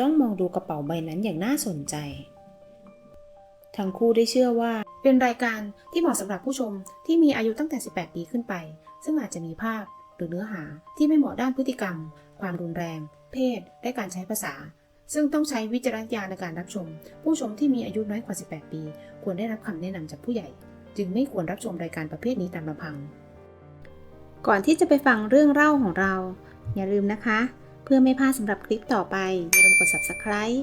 ต้องมองดูกระเป๋าใบนั้นอย่างน่าสนใจ ทั้งคู่ได้เชื่อว่า เป็นรายการที่เหมาะสำหรับผู้ชมที่มีอายุตั้งแต่ 18 ปีขึ้นไป ซึ่งอาจจะมีภาพหรือเนื้อหาที่ไม่เหมาะด้านพฤติกรรม ความรุนแรง เพศ และการใช้ภาษา ซึ่งต้องใช้วิจารณญาณในการรับชม ผู้ชมที่มีอายุน้อยกว่า 18 ปี ควรได้รับคำแนะนำจากผู้ใหญ่ จึงไม่ควรรับชมรายการประเภทนี้ตามลำพัง ก่อนที่จะไปฟังเรื่องเล่าของเรา อย่าลืมนะคะ เพื่อไม่พลาดสำหรับคลิปต่อไปอย่าลืมกด subscribe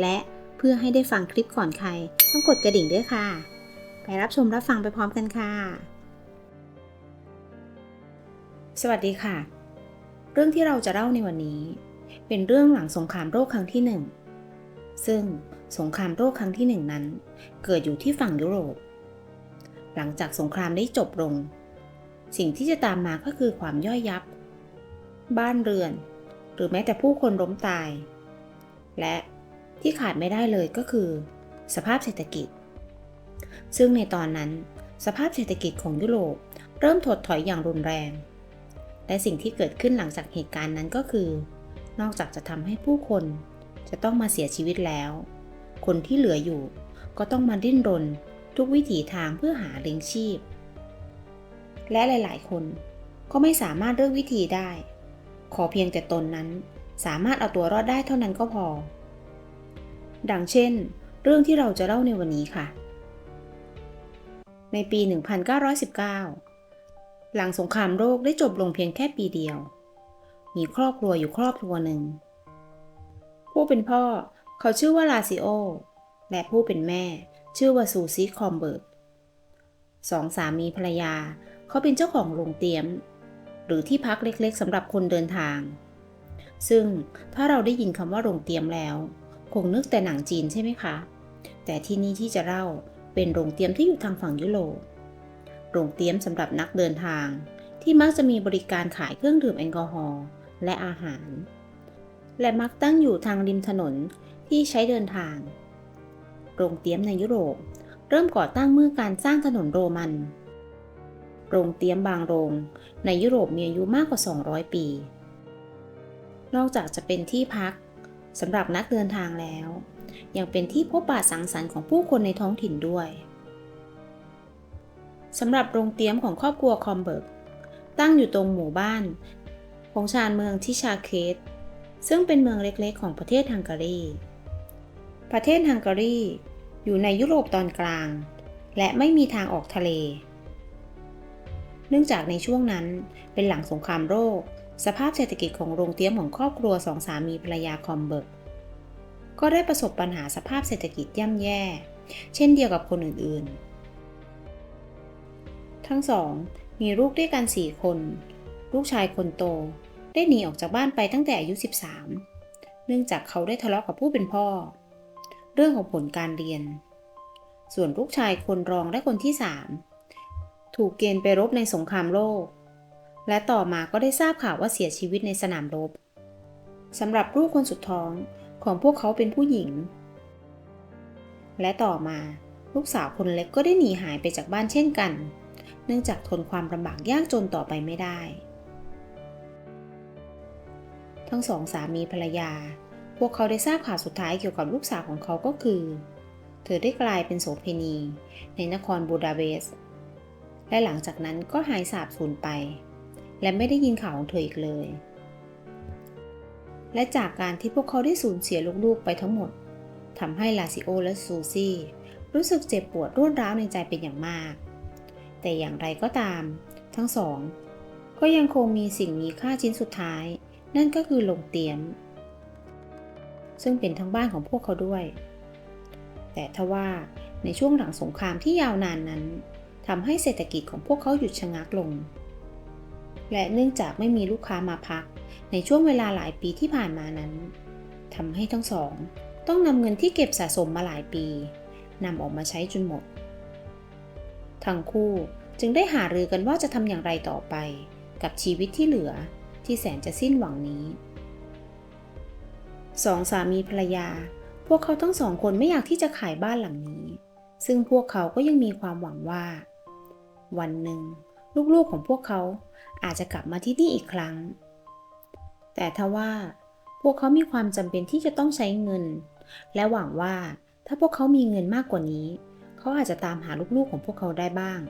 และเพื่อให้ได้ฟังคลิปก่อนใคร ต้องกดกระดิ่งด้วยค่ะ ไปรับชมรับฟังไปพร้อมกันค่ะ สวัสดีค่ะ เรื่องที่เราจะเล่าในวันนี้ เป็นเรื่องหลังสงครามโลกครั้งที่หนึ่งซึ่งสงครามโลกครั้งที่หนึ่งนั้น เกิดอยู่ที่ฝั่งยุโรป หลังจากสงครามได้จบลง สิ่งที่จะตามมาก็คือความย่อยยับ บ้านเรือน หรือแม้แต่ผู้คนล้มตาย และที่ขาดไม่ได้เลยก็คือ สภาพเศรษฐกิจ ซึ่งในตอนนั้นสภาพเศรษฐกิจของยุโรปเริ่มถดถอยอย่างรุนแรง และสิ่งที่เกิดขึ้นหลังจากเหตุการณ์นั้นก็คือ นอกจากจะทำให้ผู้คนจะต้องมาเสียชีวิตแล้ว คนที่เหลืออยู่ก็ต้องมาดิ้นรนทุกวิถีทางเพื่อหาเลี้ยงชีพ และหลาย ๆ คนก็ไม่สามารถเลือกวิธีได้ ขอเพียงแต่ตนนั้น สามารถเอาตัวรอดได้เท่านั้นก็พอ ดังเช่น เรื่องที่เราจะเล่าในวันนี้ค่ะ ในปี 1919 หลังสงครามโลกได้จบลงเพียงแค่ปีเดียว มีครอบครัวอยู่ครอบครัวหนึ่ง ผู้เป็นพ่อเขาชื่อว่าลาซิโอ และผู้เป็นแม่ชื่อว่าซูซี่คอมเบิร์กสองสามีภรรยา เขาเป็นเจ้าของโรงเตี๊ยม หรือที่พักเล็กๆสำหรับคนเดินทาง ซึ่งถ้าเราได้ยินคำว่าโรงเตี๊ยมแล้ว คงนึกแต่หนังจีนใช่ไหมคะ แต่ที่นี่ที่จะเล่าเป็นโรงเตี๊ยมที่อยู่ทางฝั่งยุโรป โรงเตี๊ยมสำหรับนักเดินทาง ที่มักจะมีบริการขายเครื่องดื่มแอลกอฮอล์และอาหาร และมักตั้งอยู่ทางริมถนนที่ใช้เดินทาง โรงเตี๊ยมในยุโรป เริ่มก่อตั้งเมื่อการสร้างถนนโรมัน โรงเตี๊ยมบางโรง ในยุโรปมีอายุมากกว่า 200 ปี นอกจากจะเป็นที่พักสำหรับนักเดินทางแล้ว ยังเป็นที่พบปะสังสรรค์ของผู้คนในท้องถิ่นด้วยสำหรับโรงเตี๊ยมของครอบครัวคอมเบิร์กตั้งอยู่ตรงหมู่บ้าน ของชานเมืองทิชาเคสซึ่งเป็นเมืองเล็กๆ ของประเทศฮังการี ประเทศฮังการีอยู่ในยุโรปตอนกลาง และไม่มีทางออกทะเล นื่องจากในช่วงนั้นเป็นหลังสงครามโลกสภาพเศรษฐกิจของโรงเตี๊ยมของครอบครัวสองสามีภรรยาคอมเบิร์กก็ได้ประสบปัญหาสภาพเศรษฐกิจย่ำแย่ เช่นเดียวกับคนอื่นๆ ทั้งสองมีลูกด้วยกันสี่คน ลูกชายคนโต ได้หนีออกจากบ้านไปตั้งแต่อายุ 13 เนื่องจากเขาได้ทะเลาะกับผู้เป็นพ่อ เรื่องของผลการเรียน ส่วนลูกชายคนรองและคนที่สาม ถูกเกณฑ์ไปรบในสงครามโลก และต่อมาก็ได้ทราบข่าวว่าเสียชีวิตในสนามรบสำหรับลูกคนสุดท้องของพวกเขาเป็นผู้หญิง และต่อมาลูกสาวคนเล็กก็ได้หนีหายไปจากบ้านเช่นกัน เนื่องจากทนความลำบากยากจนต่อไปไม่ได้ ทั้งสองสามีภรรยา พวกเขาได้ทราบข่าวสุดท้ายเกี่ยวกับลูกสาวของเขาก็คือ เธอได้กลายเป็นโสเภณีในนครบูดาเปสต์ และหลังจากนั้นก็หายสาบสูญไป และไม่ได้ยินข่าวของเธออีกเลย และจากการที่พวกเขาได้สูญเสียลูกๆไปทั้งหมดทำให้ลาซิโอและซูซี่รู้สึกเจ็บปวดรวดร้าวในใจเป็นอย่างมาก แต่อย่างไรก็ตาม ทั้งสอง ก็ยังคงมีสิ่งมีค่าชิ้นสุดท้าย นั่นก็คือโรงเตียม ซึ่งเป็นทั้งบ้านของพวกเขาด้วย แต่ทว่าในช่วงหลังสงครามที่ยาวนานนั้น ทำให้เศรษฐกิจของพวกเขาหยุดชะงักลง และเนื่องจากไม่มีลูกค้ามาพัก ในช่วงเวลาหลายปีที่ผ่านมานั้นทำให้ทั้งสอง ต้องนำเงินที่เก็บสะสมมาหลายปีนำออกมาใช้จนหมด ทั้งคู่จึงได้หารือกันว่าจะทำอย่างไรต่อไป กับชีวิตที่เหลือที่แสนจะสิ้นหวังนี้สองสามีภรรยา พวกเขาทั้งสองคนไม่อยากที่จะขายบ้านหลังนี้ ซึ่งพวกเขาก็ยังมีความหวังว่า วันหนึ่ง ลูกๆของพวกเขาอาจจะกลับมาที่นี่อีกครั้ง แต่ทว่าพวกเขามีความจำเป็นที่จะต้องใช้เงิน และหวังว่าถ้าพวกเขามีเงินมากกว่านี้ เขาอาจจะตามหาลูกๆของพวกเขาได้บ้าง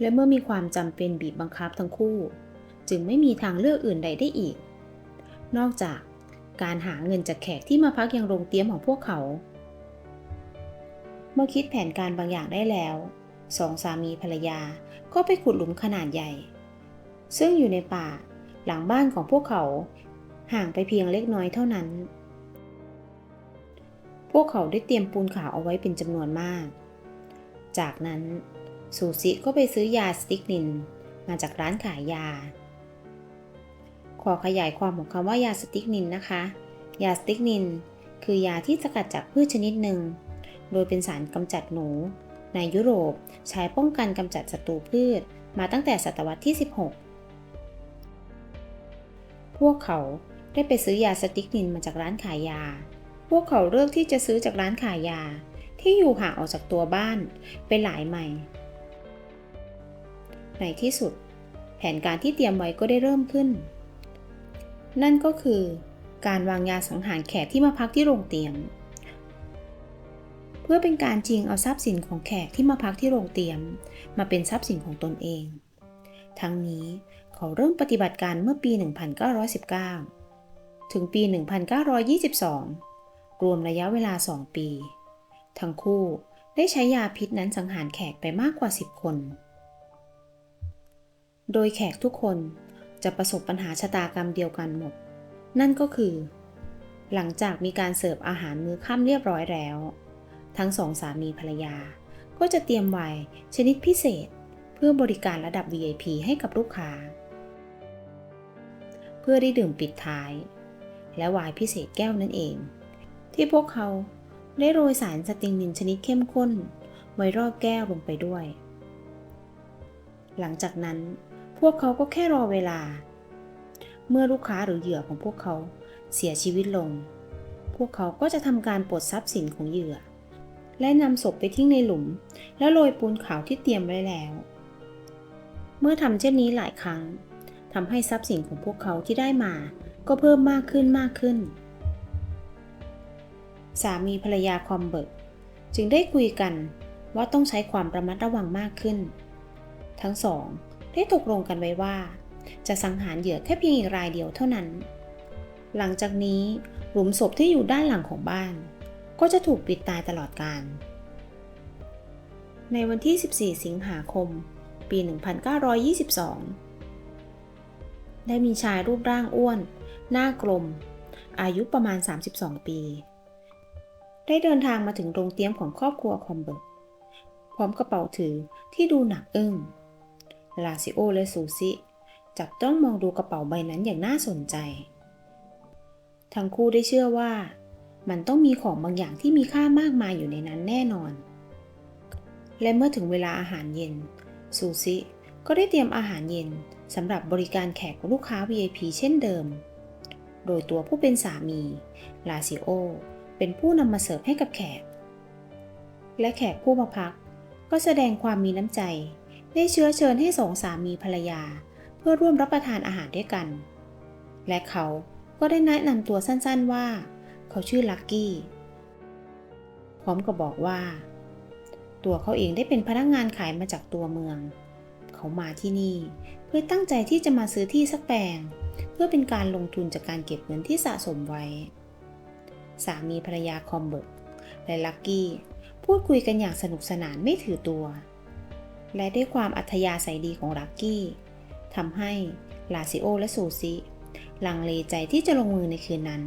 และเมื่อมีความจำเป็นบีบบังคับทั้งคู่ จึงไม่มีทางเลือกอื่นใดได้อีก นอกจากการหาเงินจากแขกที่มาพักยังโรงเตี้ยมของพวกเขา เมื่อคิดแผนการบางอย่างได้แล้ว สองสามีภรรยาก็ไปขุดหลุมขนาดใหญ่ ซึ่งอยู่ในป่าหลังบ้านของพวกเขา ห่างไปเพียงเล็กน้อยเท่านั้น พวกเขาได้เตรียมปูนขาวเอาไว้เป็นจำนวนมาก จากนั้นซูซิก็ไปซื้อยาสติกนินมาจากร้านขายยา ขอขยายความของคำว่ายาสติกนินนะคะ ยาสติกนินคือยาที่สกัดจากพืชชนิดหนึ่ง โดยเป็นสารกำจัดหนู ในยุโรปใช้ป้องกันกำจัดศัตรูพืชมาตั้งแต่ศตวรรษที่ 16 พวกเขาได้ไปซื้อยาสติกนินมาจากร้านขายยา พวกเขาเลือกที่จะซื้อจากร้านขายยา ที่อยู่ห่างออกจากตัวบ้านไปหลายไมล์ ในที่สุด แผนการที่เตรียมไว้ก็ได้เริ่มขึ้น นั่นก็คือ การวางยาสังหารแขกที่มาพักที่โรงเตรียม เพื่อเป็นการจริงเอาทรัพย์สินของแขกที่มาพักที่โรงเตรียม มาเป็นทรัพย์สินของตนเอง ทั้งนี้เขาเริ่มปฏิบัติการเมื่อปี 1919 ถึงปี 1922 รวมระยะเวลา 2 ปี ทั้งคู่ได้ใช้ยาพิษนั้นสังหารแขกไปมากกว่า 10 คน โดยแขกทุกคนจะประสบปัญหาชะตากรรมเดียวกันหมด นั่นก็คือ หลังจากมีการเสิร์ฟอาหารมื้อค่ำเรียบร้อยแล้ว ทั้งสองสามีภรรยา ก็จะเตรียมไวน์ชนิดพิเศษ เพื่อบริการระดับ VIP ให้กับลูกค้า เพื่อได้ดื่มปิดท้าย และไวน์พิเศษแก้วนั่นเอง ที่พวกเขาได้โรยสารสติงนินชนิดเข้มข้น ไว้รอบแก้วลงไปด้วย หลังจากนั้นพวกเขาก็แค่รอเวลา เมื่อลูกค้าหรือเหยื่อของพวกเขาเสียชีวิตลง พวกเขาก็จะทำการปลดทรัพย์สินของเหยื่อ และนำศพไปทิ้งในหลุม แล้วโรยปูนขาวที่เตรียมไว้แล้ว เมื่อทำเช่นนี้หลายครั้งทำให้ทรัพย์สินของพวกเขาที่ได้มา ก็เพิ่มมากขึ้นมากขึ้น สามีภรรยาคอมเบิร์กจึงได้คุยกันว่าต้องใช้ความระมัดระวังมากขึ้น ทั้งสองได้ตกลงกันไว้ว่า จะสังหารเหยื่อแค่เพียงอีกรายเดียวเท่านั้น หลังจากนี้หลุมศพที่อยู่ด้านหลังของบ้าน ก็จะถูกปิดตายตลอดกาล ในวันที่ 14 สิงหาคม ปี 1922 ได้มีชายรูปร่างอ้วน หน้ากลม อายุประมาณ 32 ปี ได้เดินทางมาถึงโรงเตรียมของครอบครัวคอมเบิร์กพร้อมกระเป๋าถือที่ดูหนักอึ้ง ลาซิโอและซูซิจับจ้องมองดูกระเป๋าใบนั้นอย่างน่าสนใจ ทั้งคู่ได้เชื่อว่า มันต้องมีของบางอย่างที่มีค่ามากมายอยู่ในนั้นแน่นอน และเมื่อถึงเวลาอาหารเย็น ซูซิก็ได้เตรียมอาหารเย็นสำหรับบริการแขกลูกค้า VIP เช่นเดิม โดยตัวผู้เป็นสามี ลาซิโอ เป็นผู้นำมาเสิร์ฟให้กับแขก และแขกผู้มาพัก ก็แสดงความมีน้ำใจ ได้เชื้อเชิญให้สองสามีภรรยา เพื่อร่วมรับประทานอาหารด้วยกัน และเขาก็ได้แนะนำตัวสั้นๆว่า เขาชื่อลักกี้ พร้อมกับบอกว่า ตัวเขาเองได้เป็นพนักงานขายมาจากตัวเมือง เขามาที่นี่ เพื่อตั้งใจที่จะมาซื้อที่สักแปลง เพื่อเป็นการลงทุนจากการเก็บเงินที่สะสมไว้ สามีภรรยาคอมเบิร์กและลักกี้พูดคุยกันอย่างสนุกสนานไม่ถือตัว และด้วยความอัธยาศัยดีของลักกี้ทำให้ลาซิโอและซูซิลังเลใจที่จะลงมือในคืนนั้น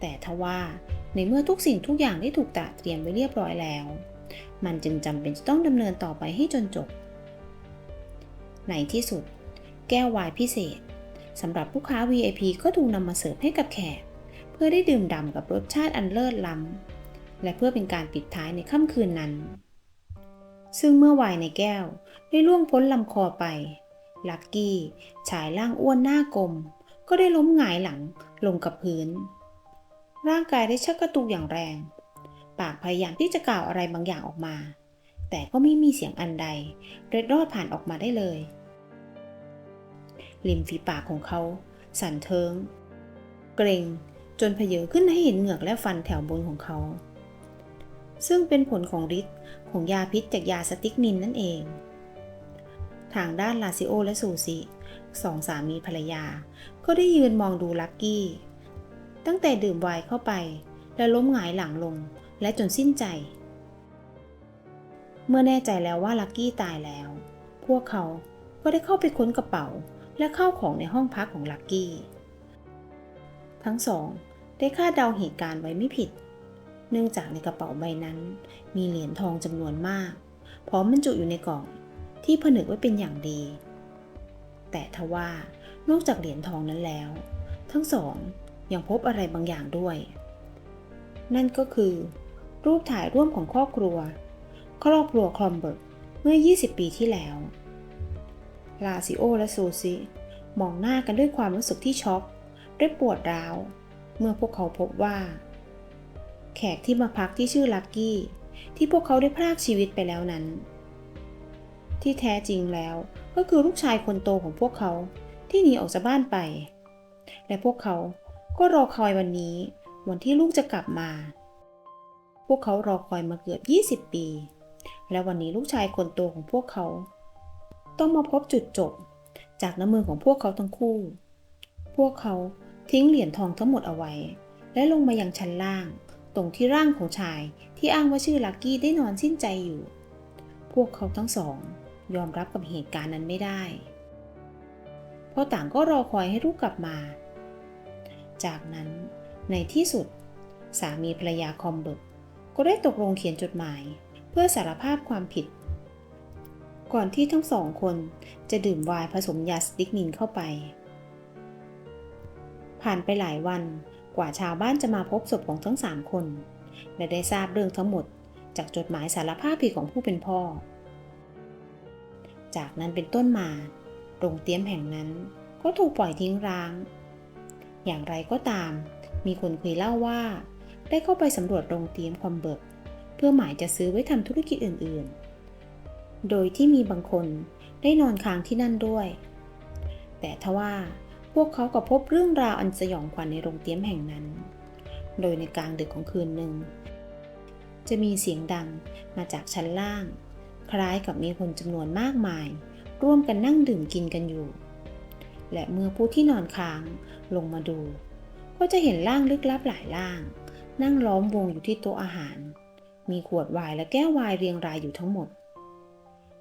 แต่ทว่าในเมื่อทุกสิ่งทุกอย่างได้ถูกตระเตรียมไว้เรียบร้อยแล้ว มันจึงจำเป็นจะต้องดำเนินต่อไปให้จนจบ ในที่สุด แก้วไวน์พิเศษสำหรับลูกค้า VIP ก็ถูกนำมาเสิร์ฟให้กับแขก เพื่อได้ดื่มด่ำกับรสชาติอันเลิศล้ำ และเพื่อเป็นการปิดท้ายในค่ำคืนนั้น ซึ่งเมื่อไวน์ในแก้วได้ล่วงพ้นลำคอไป ลักกี้ชายร่างอ้วนหน้ากลม ก็ได้ล้มหงายหลังลงกับพื้น ร่างกายได้ชักกระตุกอย่างแรง ปากพยายามที่จะกล่าวอะไรบางอย่างออกมา แต่ก็ไม่มีเสียงอันใด เร็ดรอดผ่านออกมาได้เลย ริมฝีปากของเขา สั่นเทิง เกรงจนเพเยอขึ้นให้เห็นเหงือกและฟันแถวบนของเขา ซึ่งเป็นผลของฤทธิ์ของยาพิษจากยาสติกนินนั่นเอง ทางด้านลาซิโอและซูซิสองสามีภรรยา ก็ได้ยืนมองดูลักกี้ ตั้งแต่ดื่มไวน์เข้าไป และล้มหงายหลังลง และจนสิ้นใจ เมื่อแน่ใจแล้วว่าลักกี้ตายแล้ว พวกเขาก็ได้เข้าไปค้นกระเป๋าและเข้าของในห้องพักของลักกี้ ทั้งสองได้คาดเดาเหตุการณ์ไว้ไม่ผิด เนื่องจากในกระเป๋าใบนั้น มีเหรียญทองจำนวนมาก พร้อมบรรจุอยู่ในกล่องที่ผนึกไว้เป็นอย่างดี แต่ทว่านอกจากเหรียญทองนั้นแล้ว ทั้งสอง ยังพบอะไรบางอย่างด้วย นั่นก็คือ รูปถ่ายร่วมของครอบครัว ครอบครัวคลอมเบิร์กเมื่อ 20 ปีที่แล้ว ลาซิโอและซูซิมองหน้ากันด้วยความรู้สึกที่ช็อกและปวดร้าว เมื่อพวกเขาพบว่า แขกที่มาพักที่ชื่อลักกี้ ที่พวกเขาได้พรากชีวิตไปแล้วนั้น ที่แท้จริงแล้วก็คือลูกชายคนโตของพวกเขาที่หนีออกจากบ้านไป และพวกเขา ก็รอคอยวันนี้ วันที่ลูกจะกลับมา พวกเขารอคอยมาเกือบ 20 ปี และวันนี้ลูกชายคนโตของพวกเขา ต้องมาพบจุดจบ จากน้ำมือของพวกเขาทั้งคู่ พวกเขาทิ้งเหรียญทองทั้งหมดเอาไว้ และลงมายังชั้นล่าง ตรงที่ร่างของชายที่อ้างว่าชื่อลักกี้ได้นอนสิ้นใจอยู่ พวกเขาทั้งสอง ยอมรับกับเหตุการณ์นั้นไม่ได้ เพราะต่างก็รอคอยให้ลูกกลับมา จากนั้นในที่สุด สามีภรรยาคอมเบิร์กก็ได้ตกลงเขียนจดหมาย เพื่อสารภาพความผิด ก่อนที่ทั้งสองคนจะดื่มไวน์ผสมยาสติกนินเข้าไป ผ่านไปหลายวันกว่าชาวบ้านจะมาพบศพของทั้งสามคน และได้ทราบเรื่องทั้งหมดจากจดหมายสารภาพผิดของผู้เป็นพ่อ จากนั้นเป็นต้นมาโรงเตี้ยมแห่งนั้นก็ถูกปล่อยทิ้งร้าง อย่างไรก็ตาม มีคนเคยเล่าว่า ได้เข้าไปสำรวจโรงเตียมคอมเบิก เพื่อหมายจะซื้อไว้ทำธุรกิจอื่นๆ โดยที่มีบางคนได้นอนค้างที่นั่นด้วย แต่ทว่าพวกเขาก็พบเรื่องราวอันสยองขวัญในโรงเตี้ยมแห่งนั้น โดยในกลางดึกของคืนหนึ่ง จะมีเสียงดังมาจากชั้นล่าง คล้ายกับมีคนจำนวนมากมาย ร่วมกันนั่งดื่มกินกันอยู่ และเมื่อผู้ที่นอนค้างลงมาดู ก็จะเห็นร่างลึกลับหลายร่าง นั่งล้อมวงอยู่ที่โต๊ะอาหาร มีขวดไวน์และแก้วไวน์เรียงรายอยู่ทั้งหมด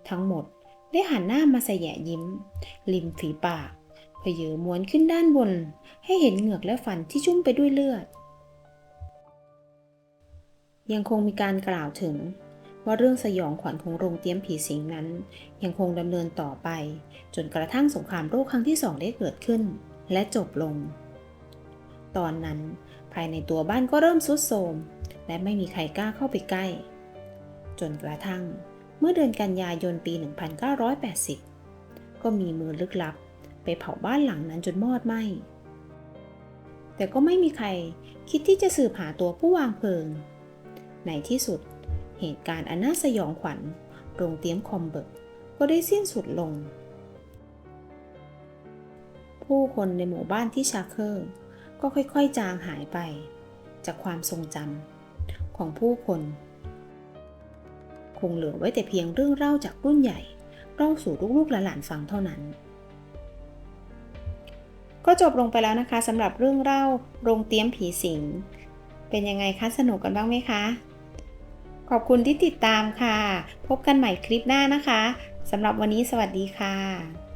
ทั้งหมดได้หันหน้ามาใส่แยะยิ้ม ริมฝีปากเพเยอม้วนขึ้นด้านบน ให้เห็นเหงือกและฟันที่ชุ่มไปด้วยเลือด ยังคงมีการกล่าวถึง ว่าเรื่องสยองขวัญของโรงเตี้ยมผีสิงนั้น ยังคงดำเนินต่อไป จนกระทั่งสงครามโลกครั้งที่สองได้เกิดขึ้น และจบลง ตอนนั้น ภายในตัวบ้านก็เริ่มทรุดโทรมและไม่มีใครกล้าเข้าไปใกล้ จนกระทั่ง เมื่อเดือนกันยายนปี 1980 ก็มีมือลึกลับ ไปเผาบ้านหลังนั้นจนมอดไหม้แต่ก็ไม่มีใครคิดที่จะสืบหาตัวผู้วางเพลิง ในที่สุด เหตุการณ์อันน่าสยองขวัญโรงเตี้ยมคอมเบิร์กก็ได้สิ้นสุดลง ผู้คนในหมู่บ้านที่ชาเคอร์ ก็ค่อยๆจางหายไป จากความทรงจำของผู้คน คงเหลือไว้แต่เพียงเรื่องเล่าจากรุ่นใหญ่เล่าสู่ลูกๆหลานๆฟังเท่านั้น ก็จบลงไปแล้วนะคะสำหรับเรื่องเล่าโรงเตี้ยมผีสิง เป็นยังไงคะสนุกกันบ้างไหมคะ ขอบคุณที่ติดตามค่ะ พบกันใหม่คลิปหน้านะคะสำหรับวันนี้สวัสดีค่ะ